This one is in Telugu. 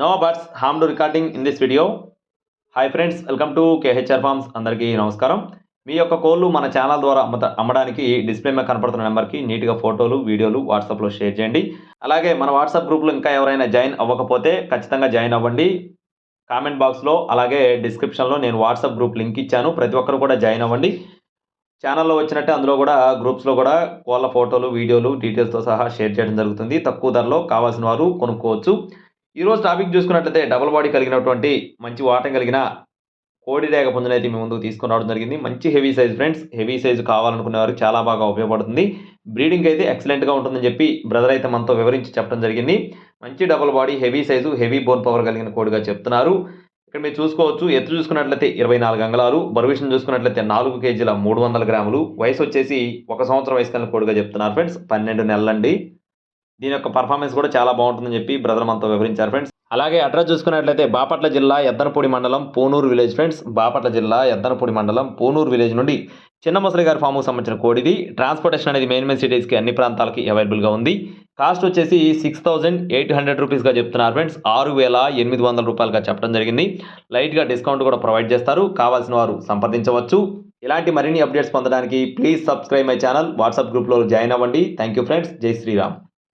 No buts ham to recording in this video hi friends welcome to KHR farms అందరికీ నమస్కారం. మీ యొక్క కోళ్ళు మన ఛానల్ ద్వారా అమ్మడానికి డిస్ప్లే మీద కనపడుతున్న నెంబర్కి నీట్గా ఫోటోలు వీడియోలు వాట్సాప్లో షేర్ చేయండి. అలాగే మన వాట్సాప్ గ్రూప్లో ఇంకా ఎవరైనా జాయిన్ అవ్వకపోతే ఖచ్చితంగా జాయిన్ అవ్వండి. కామెంట్ బాక్స్లో అలాగే డిస్క్రిప్షన్లో నేను వాట్సాప్ గ్రూప్ లింక్ ఇచ్చాను. ప్రతి ఒక్కరు కూడా జాయిన్ అవ్వండి. ఛానల్లో వచ్చినట్టే అందులో కూడా గ్రూప్స్లో కూడా కోళ్ళ ఫోటోలు వీడియోలు డీటెయిల్స్తో సహా షేర్ చేయడం జరుగుతుంది. తక్కువ ధరలో కావాల్సిన వారు కొనుక్కోవచ్చు. ఈరోజు టాపిక్ చూసుకున్నట్లయితే డబల్ బాడీ కలిగినటువంటి మంచి వాటం కలిగిన కోడి రేగ పుంజనైతే మీ ముందుకు తీసుకుని రావడం జరిగింది. మంచి heavy size friends heavy size కావాలనుకునే వారికి చాలా బాగా ఉపయోగపడుతుంది. బ్రీడింగ్ అయితే ఎక్సలెంట్గా ఉంటుందని చెప్పి బ్రదర్ అయితే మనతో వివరించి చెప్పడం జరిగింది. మంచి double body heavy size heavy bone power కలిగిన కోడిగా చెప్తున్నారు. ఇక్కడ మీరు చూసుకోవచ్చు ఎత్తు చూసుకున్నట్లయితే ఇరవై నాలుగు అంగళాలు బరువిషన్ చూసుకున్నట్లయితే నాలుగు కేజీల మూడు వందల గ్రాములు. వయసు వచ్చేసి ఒక సంవత్సరం వయసు కలిగిన కోడిగా చెప్తున్నారు ఫ్రెండ్స్. పన్నెండు నెలలండి. దీని యొక్క పర్ఫార్మెన్స్ కూడా చాలా బాగుంటుందని చెప్పి బ్రదర్ మనతో వివరించారు ఫ్రెండ్స్ అలాగే అడ్రస్ చూసుకున్నట్లయితే బాపట్ల జిల్లా ఎద్దనపూడి మండలం పూనూరు విలేజ్ ఫ్రెండ్స్ బాపట్ల జిల్లా ఎద్దనపూడి మండలం పూనూరు విలేజ్ నుండి చిన్న ముసలి గారి ఫామ్కు సంబంధించిన కోడిది ట్రాన్స్పోర్టేషన్ అనేది మెయిన్ మెయిన్ సిటీస్కి అన్ని ప్రాంతాలకి అవైలబుల్గా ఉంది. కాస్ట్ వచ్చేసి సిక్స్ థౌజండ్ ఎయిట్ హండ్రెడ్ రూపీస్గా చెప్తున్నారు ఫ్రెండ్స్ ఆరు వేల ఎనిమిది వందల రూపాయలుగా చెప్పడం జరిగింది. లైట్గా డిస్కౌంట్ కూడా ప్రొవైడ్ చేస్తారు. కావాల్సిన వారు సంప్రదించవచ్చు. ఇలాంటి మరిన్ని అప్డేట్స్ పొందడానికి please subscribe my channel WhatsApp గ్రూప్లో జాయిన్ అవ్వండి. థ్యాంక్ యూ ఫ్రెండ్స్ జై శ్రీరామ్.